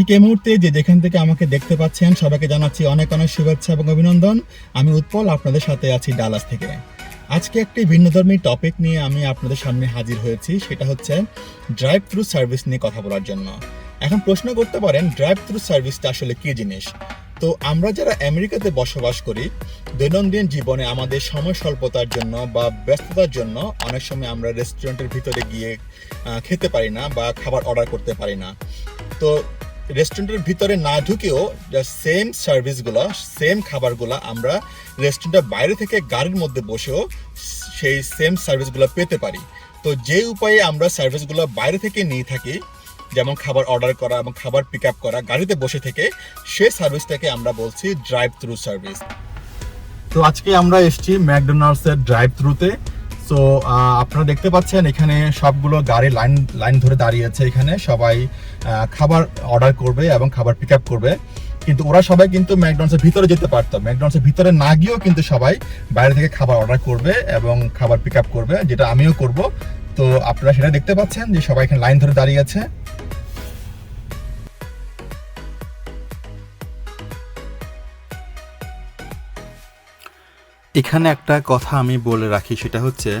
ঠিক এই মুহূর্তে যে যেখান থেকে আমাকে দেখতে পাচ্ছেন, সবাইকে জানাচ্ছি অনেক অনেক শুভেচ্ছা এবং অভিনন্দন। আমি উৎপল, আপনাদের সাথে আছি ডালাস থেকে। আজকে একটি ভিন্নধর্মী টপিক নিয়ে আমি আপনাদের সামনে হাজির হয়েছি, সেটা হচ্ছে ড্রাইভ থ্রু সার্ভিস নিয়ে কথা বলার জন্য। এখন প্রশ্ন করতে পারেন ড্রাইভ থ্রু সার্ভিসটা আসলে কী জিনিস? তো আমরা যারা আমেরিকাতে বসবাস করি, দৈনন্দিন জীবনে আমাদের সময় স্বল্পতার জন্য বা ব্যস্ততার জন্য অনেক সময় আমরা রেস্টুরেন্টের ভিতরে গিয়ে খেতে পারি না বা খাবার অর্ডার করতে পারি না। তো রেস্টুরেন্টের ভিতরে না ঢুকেও সেম সার্ভিসগুলো সেম খাবারগুলো আমরা রেস্টুরেন্টের বাইরে থেকে গাড়ির মধ্যে বসেও সেই সেম সার্ভিসগুলো পেতে পারি। তো যে উপায়ে আমরা সার্ভিসগুলো বাইরে থেকে নিয়ে থাকি, যেমন খাবার অর্ডার করা এবং খাবার পিক আপ করা, গাড়িতে বসে থেকে সে সার্ভিসটাকে আমরা বলছি ড্রাইভ থ্রু সার্ভিস তো আজকে আমরা এসেছি ম্যাকডোনাল্ডস এর ড্রাইভ থ্রুতে সো আপনারা দেখতে পাচ্ছেন এখানে সবগুলো গাড়ি লাইন লাইন ধরে দাঁড়িয়ে আছে এখানে। সবাই খাবার অর্ডার করবে এবং খাবার পিক আপ করবে। কিন্তু ওরা সবাই কিন্তু ম্যাকডোনাল্ডসের ভিতরে যেতে পারতো। ম্যাকডোনাল্ডসের ভিতরে না গিয়েও কিন্তু সবাই বাইরে থেকে খাবার অর্ডার করবে এবং খাবার পিক আপ করবে, যেটা আমিও করব। তো আপনারা সেটা দেখতে পাচ্ছেন যে সবাই এখানে লাইন ধরে দাঁড়িয়ে আছে। এখানে একটা কথা আমি বলে রাখি, সেটা হচ্ছে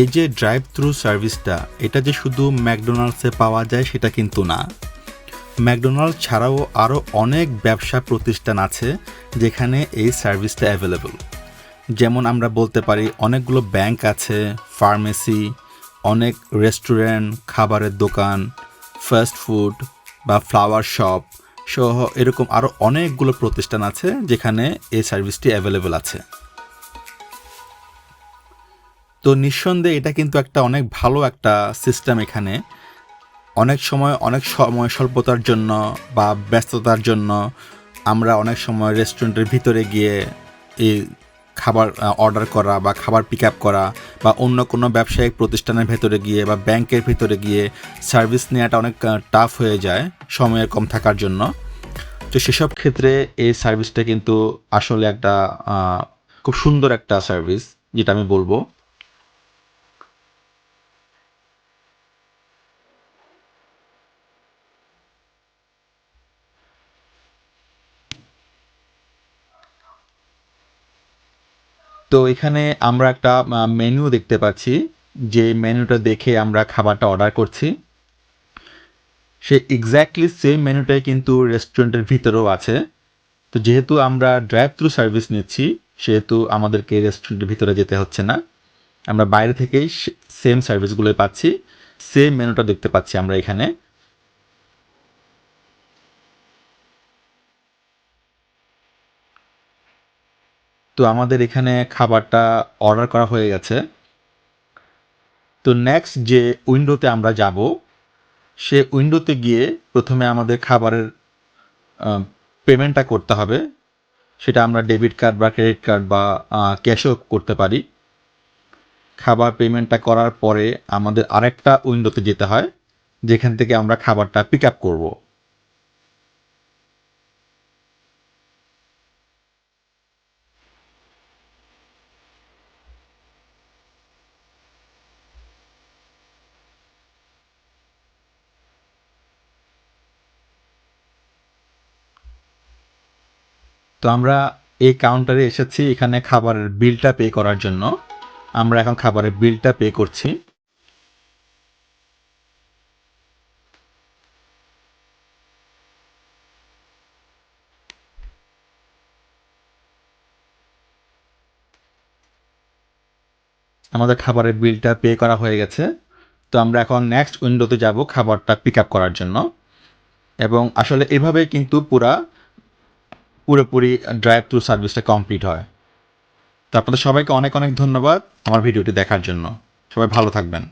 এই যে ড্রাইভ থ্রু সার্ভিসটা এটা যে শুধু ম্যাকডোনাল্ডসে পাওয়া যায় সেটা কিন্তু না। ম্যাকডোনাল্ড ছাড়াও আরও অনেক ব্যবসা প্রতিষ্ঠান আছে যেখানে এই সার্ভিসটা অ্যাভেলেবল যেমন আমরা বলতে পারি, অনেকগুলো ব্যাংক আছে ফার্মেসি অনেক রেস্টুরেন্ট খাবারের দোকান ফাস্ট ফুড বা ফ্লাওয়ার শপ সহ এরকম আরও অনেকগুলো প্রতিষ্ঠান আছে যেখানে এই সার্ভিসটি অ্যাভেলেবল আছে। তো নিঃসন্দেহে এটা কিন্তু একটা অনেক ভালো একটা সিস্টেম এখানে। অনেক সময় অনেক সময় স্বল্পতার জন্য বা ব্যস্ততার জন্য আমরা অনেক সময় রেস্টুরেন্টের ভিতরে গিয়ে এই খাবার অর্ডার করা বা খাবার পিক আপ করা বা অন্য কোনো ব্যবসায়িক প্রতিষ্ঠানের ভেতরে গিয়ে বা ব্যাংকের ভিতরে গিয়ে সার্ভিস নেওয়াটা অনেক টাফ হয়ে যায় সময়ের কম থাকার জন্য। তো সেসব ক্ষেত্রে এই সার্ভিসটা কিন্তু আসলে একটা খুব সুন্দর একটা সার্ভিস যেটা আমি বলব। তো এখানে আমরা একটা মেনু দেখতে পাচ্ছি। যে মেনুটা দেখে আমরা খাবারটা অর্ডার করছি। সে এক্স্যাক্টলি সেম মেনুটাই কিন্তু রেস্টুরেন্টের ভিতরেও আছে। তো যেহেতু আমরা ড্রাইভ থ্রু সার্ভিস নিচ্ছি, সেহেতু আমাদেরকে রেস্টুরেন্টের ভিতরে যেতে হচ্ছে না। আমরা বাইরে থেকেই সেম সার্ভিসগুলো পাচ্ছি। সেম মেনুটা দেখতে পাচ্ছি আমরা এখানে। তো আমাদের এখানে খাবারটা অর্ডার করা হয়ে গেছে। তো নেক্সট যে উইন্ডোতে আমরা যাব, সে উইন্ডোতে গিয়ে প্রথমে আমাদের খাবারের পেমেন্টটা করতে হবে। সেটা আমরা ডেবিট কার্ড বা ক্রেডিট কার্ড বা ক্যাশও করতে পারি। খাবার পেমেন্টটা করার পরে আমাদের আরেকটা উইন্ডোতে যেতে হয়, যেখান থেকে আমরা খাবারটা পিক আপ করব। তো আমরা এই কাউন্টারে এসেছি এখানে খাবারের বিলটা পে করার জন্য। আমরা এখন খাবারের বিলটা পে করছি। আমাদের খাবারের বিলটা পে করা হয়ে গেছে। তো আমরা এখন নেক্সট উইন্ডোতে যাব খাবারটা পিক আপ করার জন্য। এবং আসলে এভাবেই কিন্তু পুরা পুরোপুরি ড্রাইভ থ্রু সার্ভিসটা কমপ্লিট হয়। তো আপনাদের সবাইকে অনেক অনেক ধন্যবাদ আমার ভিডিওটি দেখার জন্য। সবাই ভালো থাকবেন।